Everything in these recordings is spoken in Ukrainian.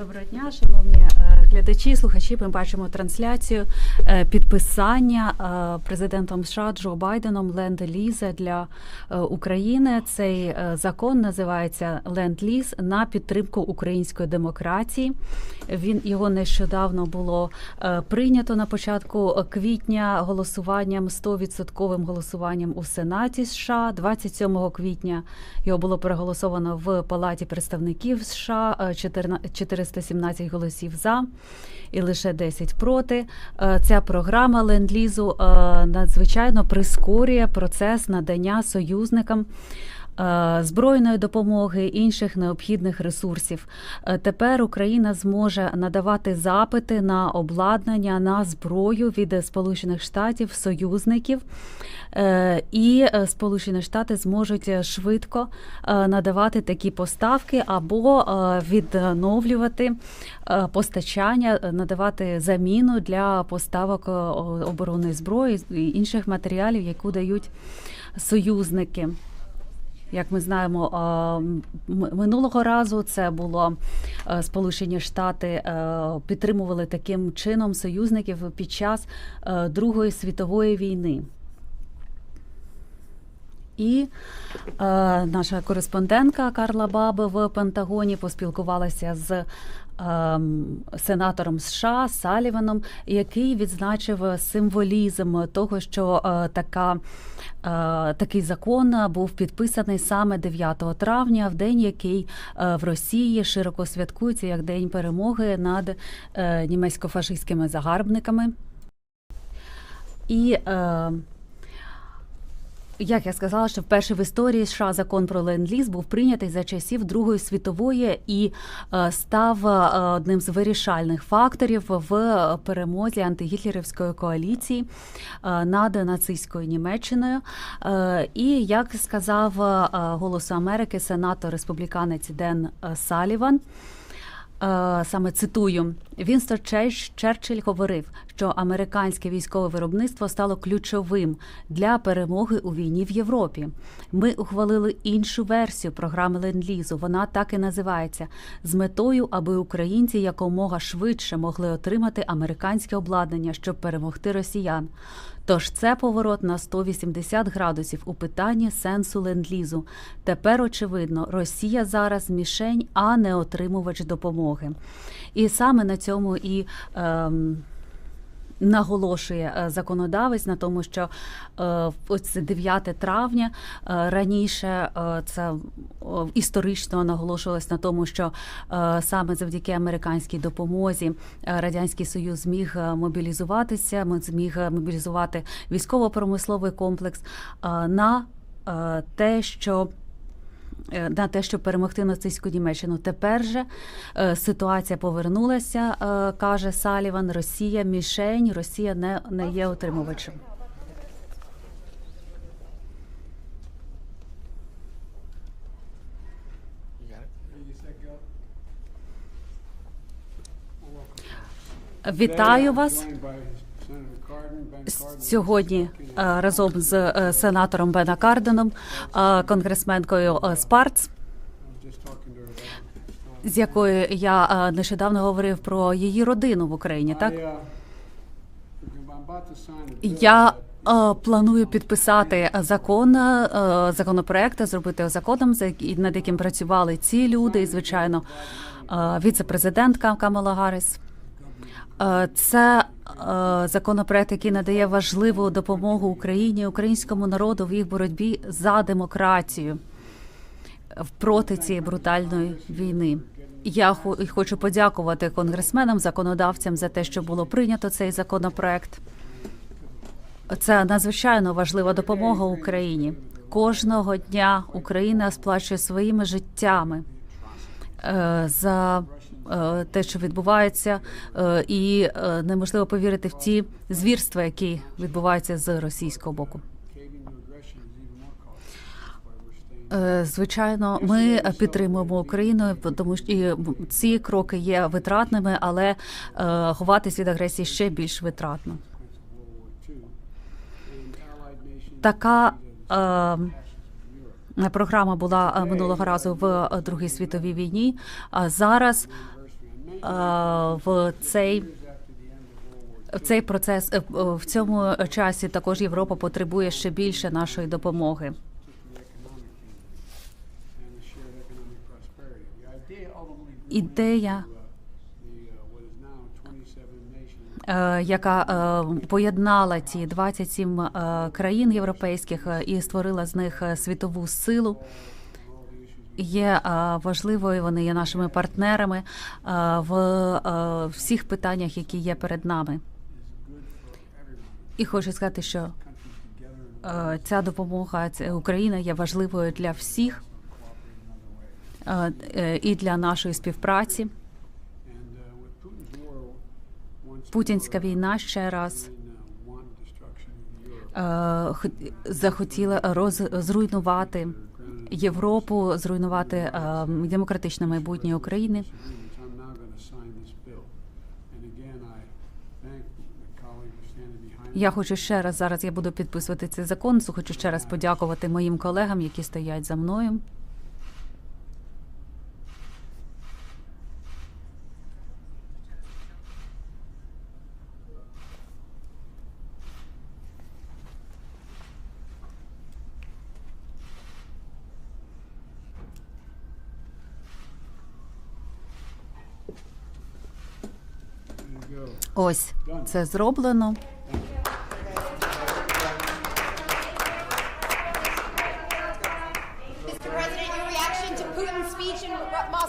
Доброго дня, шановні е, глядачі, слухачі. Ми бачимо трансляцію е, підписання е, президентом США Джо Байденом ленд-ліза для України. Цей закон називається ленд-ліз на підтримку української демократії. Він його нещодавно було прийнято на початку квітня голосуванням 100% голосуванням у Сенаті США. 27 квітня його було проголосовано в Палаті представників США. 4 317 голосів за і лише 10 проти. Е, ця програма ленд-лізу е, надзвичайно прискорює процес надання союзникам е, Збройної допомоги інших необхідних ресурсів Е, тепер Україна зможе надавати запити на обладнання на зброю від Сполучених Штатів союзників, Е, і Сполучені Штати зможуть швидко надавати такі поставки або відновлювати постачання, надавати заміну для поставок оборонної зброї і інших матеріалів, яку дають союзники. Як ми знаємо, минулого разу це було е, Сполучені Штати е, підтримували таким чином союзників під час е, Другої світової війни. І е, наша кореспондентка Карла Баби в Пентагоні поспілкувалася з ем, сенатором США Саліваном, який відзначив символізм того, що е, така. Е, Такий закон був підписаний саме 9 травня, в день, який е, в Росії широко святкується як День перемоги над е, німецько-фашистськими загарбниками. І е, як я сказала, що вперше в історії США закон про ленд-ліз був прийнятий за часів Другої світової і е, став е, одним з вирішальних факторів в перемозі антигітлерівської коаліції е, над нацистською Німеччиною. І як сказав Голосу Америки сенатор республіканець Ден Саліван. Саме цитую, Вінстон Черч- Черчилль говорив, що американське військове виробництво стало ключовим для перемоги у війні в Європі. Ми ухвалили іншу версію програми ленд-лізу. Вона так і називається з метою, аби українці якомога швидше могли отримати американське обладнання, щоб перемогти росіян. Тож це поворот на 180 градусів у питанні сенсу ленд-лізу. Тепер очевидно, Росія зараз мішень, а не отримувач допомоги. І саме на цьому і. Ем, Наголошує е, законодавець на тому, що е, ось це 9 травня е, раніше це історично наголошувалось на тому, що саме завдяки американській допомозі радянський союз зміг мобілізуватися, зміг мобілізувати військово-промисловий комплекс на те, що на те, щоб перемогти нацистську Німеччину. Тепер же е, ситуація повернулася, е, каже Саліван. Росія мішень, Росія не, не є отримувачем. Вітаю вас сьогодні е, разом з е, сенатором Бена Карденом, е, конгресменкою Спарц. з якою я нещодавно говорив про її родину в Україні. Так я планую підписати закон, законопроект, зробити законом, над яким працювали ці люди, і звичайно, віце-президентка Камала Гарріс. Е, Це е, законопроект, який надає важливу допомогу Україні, українському народу в їх боротьбі за демократію проти цієї брутальної війни. Я хочу подякувати конгресменам, законодавцям за те, що було прийнято цей законопроект. Це надзвичайно важлива допомога Україні. Кожного дня Україна сплачує своїми життями е, за те, що відбувається, е, і е, неможливо повірити в ті звірства, які відбуваються з російського боку. Е, Звичайно, ми підтримуємо Україну, тому що і ці кроки є витратними, але е, ховатись від агресії ще більш витратно. Така е, програма була е, минулого разу в е, Другій світовій війні. А зараз в цей в цей процес е, е, в цьому часі також Європа потребує ще більше нашої допомоги. Ідея, е, яка е, поєднала ці 27 е, країн європейських е, і створила з них е, світову силу. Є важливою. Вони є нашими партнерами в всіх питаннях, які є перед нами. І хочу сказати, що ця допомога Україна є важливою для всіх е, і для нашої співпраці. Путінська війна ще раз захотіла роз, зруйнувати Європу, зруйнувати е, демократичне майбутнє України. Я хочу ще раз зараз. Я буду підписувати цей закон. Хочу ще раз подякувати моїм колегам, які стоять за мною.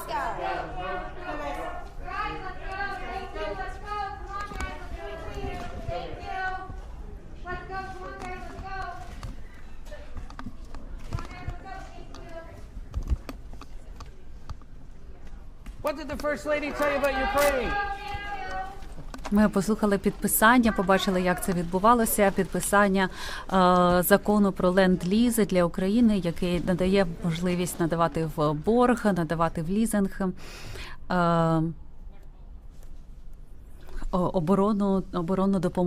Go. Thank you. What did the First Lady tell you about Ukraine? Ми послухали підписання, побачили, як це відбувалося. Підписання е, закону про ленд-лізи для України, який надає можливість надавати в борг, надавати в лізинг. Е, оборону оборонну допомогу.